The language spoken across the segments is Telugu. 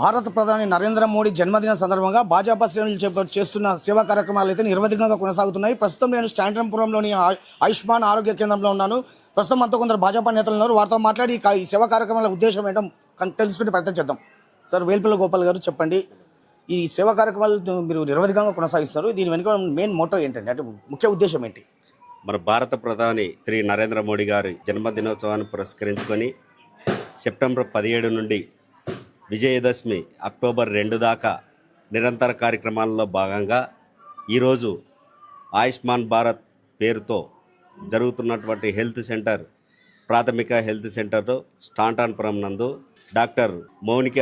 భారత ప్రధాని నరేంద్ర మోడీ జన్మదిన సందర్భంగా భాజపా శ్రేణులు చేస్తున్న సేవా కార్యక్రమాలు అయితే నిర్వధికంగా కొనసాగుతున్నాయి. ప్రస్తుతం నేను స్టాండ్రంపురంలోని ఆ- ఆయుష్మాన్ ఆరోగ్య కేంద్రంలో ఉన్నాను. ప్రస్తుతం అంతా కొందరు భాజపా నేతలు ఉన్నారు. వారితో మాట్లాడి ఈ సేవా కార్యక్రమాల ఉద్దేశం ఏంటో తెలుసుకునే ప్రయత్నం చేద్దాం. సార్ వేల్పల్లి గోపాల్ గారు చెప్పండి. ఈ సేవా కార్యక్రమాలు మీరు నిర్వధికంగా కొనసాగిస్తారు దీని వెనుక మెయిన్ మోటో ఏంటండి? అంటే ముఖ్య ఉద్దేశం ఏంటి? మన భారత ప్రధాని శ్రీ నరేంద్ర మోడీ గారి జన్మదినోత్సవాన్ని పురస్కరించుకొని సెప్టెంబర్ పదిహేడు నుండి విజయదశమి అక్టోబర్ రెండు దాకా నిరంతర కార్యక్రమాల్లో భాగంగా ఈరోజు ఆయుష్మాన్ భారత్ పేరుతో జరుగుతున్నటువంటి హెల్త్ సెంటర్ ప్రాథమిక హెల్త్ సెంటర్ స్టాంటాన్పురం నందు డాక్టర్ మౌనిక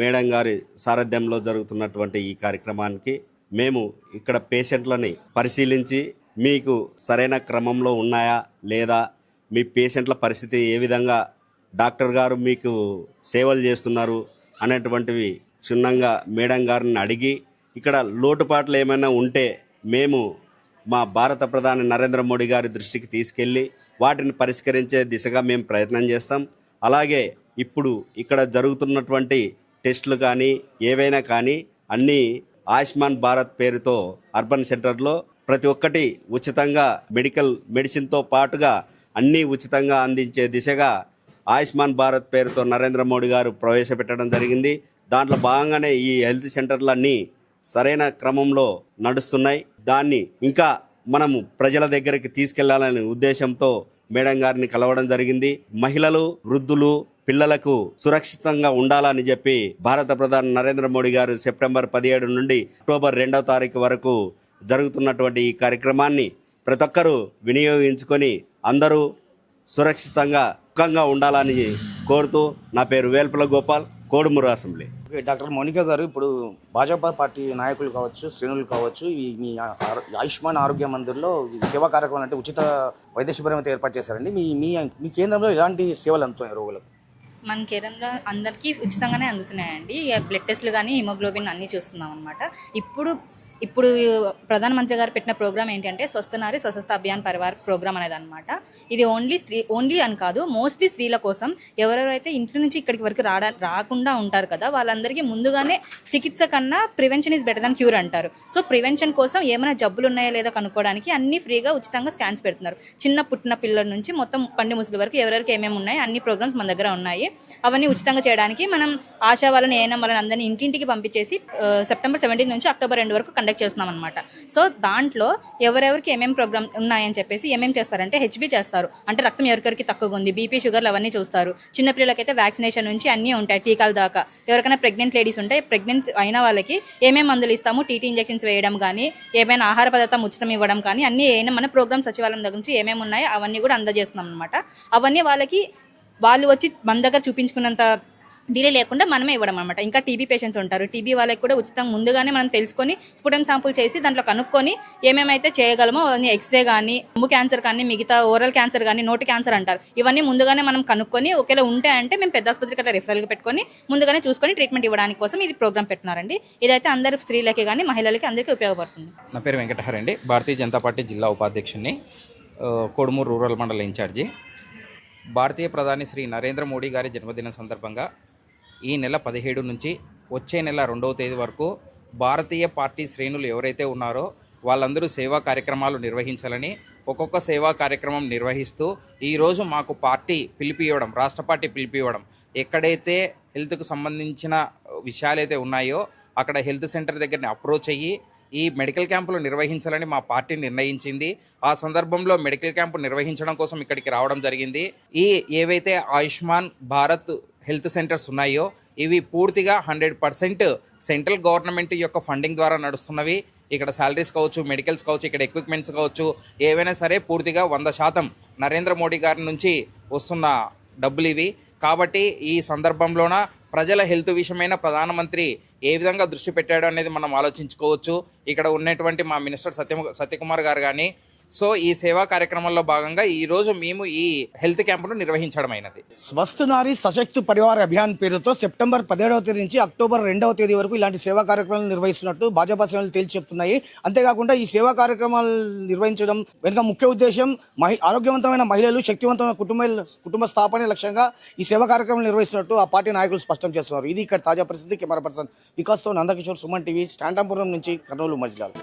మేడం గారి సారథ్యంలో జరుగుతున్నటువంటి ఈ కార్యక్రమానికి మేము ఇక్కడ పేషెంట్లని పరిశీలించి మీకు సరైన క్రమంలో ఉన్నాయా లేదా మీ పేషెంట్ల పరిస్థితి ఏ విధంగా డాక్టర్ గారు మీకు సేవలు చేస్తున్నారు అనేటువంటివి క్షుణ్ణంగా మేడం గారిని అడిగి ఇక్కడ లోటుపాట్లు ఏమైనా ఉంటే మేము మా భారత ప్రధాని నరేంద్ర మోడీ గారి దృష్టికి తీసుకెళ్ళి వాటిని పరిష్కరించే దిశగా మేము ప్రయత్నం చేస్తాం. అలాగే ఇప్పుడు ఇక్కడ జరుగుతున్నటువంటి టెస్టులు కానీ ఏవైనా కానీ అన్నీ ఆయుష్మాన్ భారత్ పేరుతో అర్బన్ సెంటర్లో ప్రతి ఒక్కటి ఉచితంగా మెడికల్ మెడిసిన్తో పాటుగా అన్నీ ఉచితంగా అందించే దిశగా ఆయుష్మాన్ భారత్ పేరుతో నరేంద్ర మోడీ గారు ప్రవేశపెట్టడం జరిగింది. దాంట్లో భాగంగానే ఈ హెల్త్ సెంటర్లన్నీ సరైన క్రమంలో నడుస్తున్నాయి. దాన్ని ఇంకా మనము ప్రజల దగ్గరికి తీసుకెళ్ళాలనే ఉద్దేశంతో మేడం గారిని కలవడం జరిగింది. మహిళలు వృద్ధులు పిల్లలకు సురక్షితంగా ఉండాలని చెప్పి భారత ప్రధాని నరేంద్ర మోడీ గారు సెప్టెంబర్ పదిహేడు నుండి అక్టోబర్ రెండవ తారీఖు వరకు జరుగుతున్నటువంటి ఈ కార్యక్రమాన్ని ప్రతి ఒక్కరూ వినియోగించుకొని అందరూ సురక్షితంగా సుఖంగా ఉండాలని కోరుతూ నా పేరు వేల్పుల గోపాల్ కోడుమూరు అసెంబ్లీ. డాక్టర్ మౌనిక గారు ఇప్పుడు భాజపా పార్టీ నాయకులు కావచ్చు శ్రేణులు కావచ్చు ఈ మీ ఆయుష్మాన్ ఆరోగ్య మందిర్లో ఈ సేవా కార్యక్రమం అంటే ఉచిత వైద్య శిబిరం అయితే ఏర్పాటు చేశారండి. మీ మీ మీ కేంద్రంలో ఎలాంటి సేవలు అందుతున్నాయి రోగులకు? మన కేరళలో అందరికీ ఉచితంగానే అందుతున్నాయండి. బ్లడ్ టెస్ట్లు కానీ హిమోగ్లోబిన్ అన్నీ చూస్తున్నాం అనమాట ఇప్పుడు ఇప్పుడు ప్రధానమంత్రి గారు పెట్టిన ప్రోగ్రామ్ ఏంటంటే స్వస్థనారి స్వస్థ అభియాన్ పరివార్ ప్రోగ్రామ్ అనేది అనమాట ఇది ఓన్లీ స్త్రీ ఓన్లీ అని కాదు మోస్ట్లీ స్త్రీల కోసం ఎవరెవరైతే ఇంటి నుంచి ఇక్కడికి వరకు రాడా రాకుండా ఉంటారు కదా వాళ్ళందరికీ ముందుగానే చికిత్స కన్నా prevention is better than cure అంటారు. సో ప్రివెన్షన్ కోసం ఏమైనా జబ్బులు ఉన్నాయా లేదా కనుక్కోవడానికి అన్ని ఫ్రీగా ఉచితంగా స్కాన్స్ పెడుతున్నారు. చిన్న పుట్టిన పిల్లల నుంచి మొత్తం పండి ముసలి వరకు ఎవరెవరికి ఏమేమి ఉన్నాయి అన్ని ప్రోగ్రామ్స్ మన దగ్గర ఉన్నాయి. అవన్నీ ఉచితంగా చేయడానికి మనం ఆశా వాళ్ళని ఏఎన్ఎం వాళ్ళని అందరినీ ఇంటింటికి పంపించేసి సెప్టెంబర్ సెవెంటీన్ నుంచి అక్టోబర్ రెండు వరకు కండక్ట్ చేస్తున్నాం అనమాట సో దాంట్లో ఎవరెవరికి ఏమేమి ప్రోగ్రామ్ ఉన్నాయని చెప్పేసి ఏమేమి చేస్తారంటే హెచ్బి చేస్తారు. అంటే రక్తం ఎవరికరికి తక్కువగా ఉంది బీపీ షుగర్లు అవన్నీ చూస్తారు. చిన్నపిల్లలకైతే వ్యాక్సినేషన్ నుంచి అన్నీ ఉంటాయి టీకాల దాకా. ఎవరికైనా ప్రెగ్నెంట్ లేడీస్ ఉంటే ప్రెగ్నెంట్ అయిన వాళ్ళకి ఏమేమి మందులు ఇస్తాము టీటీ ఇంజెక్షన్స్ వేయడం కానీ ఏమైనా ఆహార పదార్థం ఉచితం ఇవ్వడం కానీ అన్నీ ఏమైనా మన ప్రోగ్రామ్ సచివాలయం దగ్గర నుంచి ఏమేమి ఉన్నాయో? అవన్నీ కూడా అందజేస్తున్నాం అనమాట అవన్నీ వాళ్ళకి వాళ్ళు వచ్చి మన దగ్గర చూపించుకున్నంత డిలే లేకుండా మనమే ఇవ్వడం అనమాట ఇంకా టీబీ పేషెంట్స్ ఉంటారు. టీబీ వాళ్ళకి కూడా ఉచితంగా ముందుగానే మనం తెలుసుకొని స్పుటమ్ శాంపుల్ చేసి దాంట్లో కనుక్కొని ఏమేమైతే చేయగలమో అవన్నీ ఎక్స్రే కానీ ముమ్ము క్యాన్సర్ కానీ మిగతా ఓరల్ క్యాన్సర్ కానీ నోటి క్యాన్సర్ అంటారు. ఇవన్నీ ముందుగానే మనం కనుక్కొని ఒకవేళ ఉంటే అంటే మేము పెద్ద ఆసుపత్రికి అట్లా రిఫరల్గా పెట్టుకొని ముందుగానే చూసుకొని ట్రీట్మెంట్ ఇవ్వడానికి కోసం ఇది ప్రోగ్రామ్ పెట్టినారండి ఇదైతే అందరు స్త్రీలకి కానీ మహిళలకి అందరికీ ఉపయోగపడుతుంది. నా పేరు వెంకటహర్ అండి. భారతీయ జనతా పార్టీ జిల్లా ఉపాధ్యక్షుడిని కొడుమూరు కోడుమూరు రూరల్ మండల ఇన్ఛార్జి. భారతీయ ప్రధాని శ్రీ నరేంద్ర మోడీ గారి జన్మదినం సందర్భంగా ఈ నెల పదిహేడు నుంచి వచ్చే నెల రెండవ తేదీ వరకు భారతీయ పార్టీ శ్రేణులు ఎవరైతే ఉన్నారో వాళ్ళందరూ సేవా కార్యక్రమాలు నిర్వహించాలని ఒక్కొక్క సేవా కార్యక్రమం నిర్వహిస్తూ ఈరోజు మాకు పార్టీ పిలిపివ్వడం రాష్ట్ర పార్టీ పిలిపివ్వడం ఎక్కడైతే హెల్త్కు సంబంధించిన విషయాలైతే ఉన్నాయో అక్కడ హెల్త్ సెంటర్ దగ్గరని అప్రోచ్ అయ్యి ఈ మెడికల్ క్యాంపులు నిర్వహించాలని మా పార్టీ నిర్ణయించింది. ఆ సందర్భంలో మెడికల్ క్యాంపు నిర్వహించడం కోసం ఇక్కడికి రావడం జరిగింది. ఈ ఏవైతే ఆయుష్మాన్ భారత్ హెల్త్ సెంటర్స్ ఉన్నాయో ఇవి పూర్తిగా హండ్రెడ్ పర్సెంట్ సెంట్రల్ గవర్నమెంట్ యొక్క ఫండింగ్ ద్వారా నడుస్తున్నవి. ఇక్కడ శాలరీస్ కావచ్చు మెడికల్స్ కావచ్చు ఇక్కడ ఎక్విప్మెంట్స్ కావచ్చు ఏవైనా సరే పూర్తిగా వంద శాతం నరేంద్ర మోడీ గారి నుంచి వస్తున్న డబ్బులు ఇవి. కాబట్టి ఈ సందర్భంలోన ప్రజల హెల్త్ విషయమైన ప్రధానమంత్రి ఏ విధంగా దృష్టి పెట్టాడు అనేది మనం ఆలోచించుకోవచ్చు. ఇక్కడ ఉన్నటువంటి మా మినిస్టర్ సత్య సత్యకుమార్ గారు కానీ సో ఈ సేవా కార్యక్రమంలో భాగంగా ఈ రోజు మేము ఈ హెల్త్ క్యాంపును నిర్వహించడం అయినది స్వస్థ నారీ సశక్తి పరివార్ అభియాన్ పేరుతో సెప్టెంబర్ పదిహేడవ తేదీ నుంచి అక్టోబర్ రెండవ తేదీ వరకు ఇలాంటి సేవా కార్యక్రమాలు నిర్వహిస్తున్నట్టు భాజపా శ్రేణులు తేల్చి చెప్తున్నాయి అంతేకాకుండా ఈ సేవా కార్యక్రమాలు నిర్వహించడం వెనుక ముఖ్య ఉద్దేశం మహి ఆరోగ్యవంతమైన మహిళలు శక్తివంతమైన కుటుంబ కుటుంబ స్థాపనే లక్ష్యంగా ఈ సేవా కార్యక్రమం నిర్వహిస్తున్నట్టు ఆ పార్టీ నాయకులు స్పష్టం చేస్తున్నారు. ఇది ఇక్కడ తాజా పరిస్థితి. కెమెరా పర్సన్ వికాస్తో నందకిషోర్ సుమన్ టీవీ స్టాండాపురం నుంచి కర్నూలు మజిలాలు.